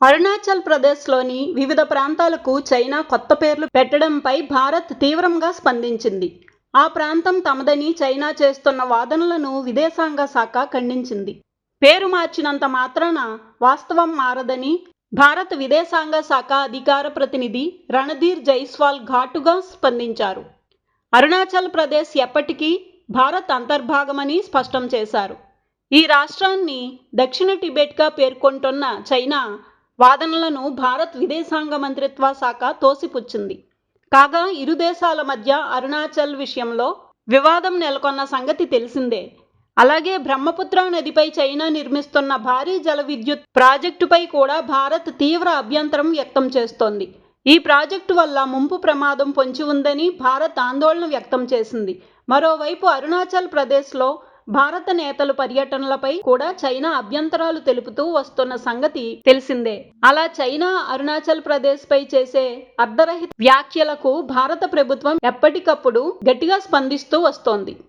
అరుణాచల్ ప్రదేశ్లోని వివిధ ప్రాంతాలకు చైనా కొత్త పేర్లు పెట్టడంపై భారత్ తీవ్రంగా స్పందించింది. ఆ ప్రాంతం తమదని చైనా చేస్తున్న వాదనలను విదేశాంగ శాఖ ఖండించింది. పేరు మార్చినంత మాత్రాన వాస్తవం మారదని భారత విదేశాంగ శాఖ అధికార ప్రతినిధి రణధీర్ జైస్వాల్ ఘాటుగా స్పందించారు. అరుణాచల్ ప్రదేశ్ ఎప్పటికీ భారత్ అంతర్భాగమని స్పష్టం చేశారు. ఈ రాష్ట్రాన్ని దక్షిణ టిబెట్గా పేర్కొంటున్న చైనా వాదనలను భారత్ విదేశాంగ మంత్రిత్వ శాఖ తోసిపుచ్చింది. కాగా ఇరు దేశాల మధ్య అరుణాచల్ విషయంలో వివాదం నెలకొన్న సంగతి తెలిసిందే. అలాగే బ్రహ్మపుత్ర నదిపై చైనా నిర్మిస్తున్న భారీ జల విద్యుత్ ప్రాజెక్టుపై కూడా భారత్ తీవ్ర అభ్యంతరం వ్యక్తం చేస్తోంది. ఈ ప్రాజెక్టు వల్ల ముంపు ప్రమాదం పొంచి ఉందని భారత్ ఆందోళన వ్యక్తం చేసింది. మరోవైపు అరుణాచల్ ప్రదేశ్లో భారత నేతలు పర్యటనలపై కూడా చైనా అభ్యంతరాలు తెలుపుతూ వస్తున్న సంగతి తెలిసిందే. అలా చైనా అరుణాచల్ ప్రదేశ్ పై చేసే అర్ధరహిత వ్యాఖ్యలకు భారత ప్రభుత్వం ఎప్పటికప్పుడు గట్టిగా స్పందిస్తూ వస్తోంది.